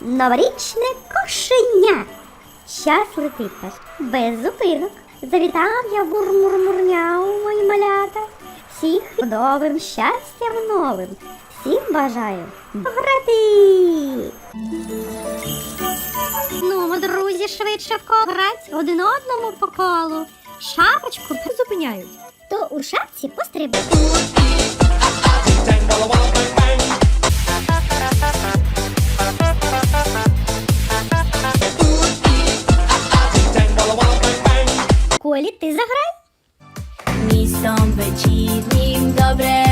Новорічне кошеня. Щас летить аж без зупинок. Завітав я мур-мур-мурняу, мої малята. Всіх новим щастям новим. Всім бажаю грати. Ну, друзі, швидше в коло грать один одному по колу. Шапочку зупиняють. У шапці пострибай. Колі, ти заграй. Містом вечірнім добре.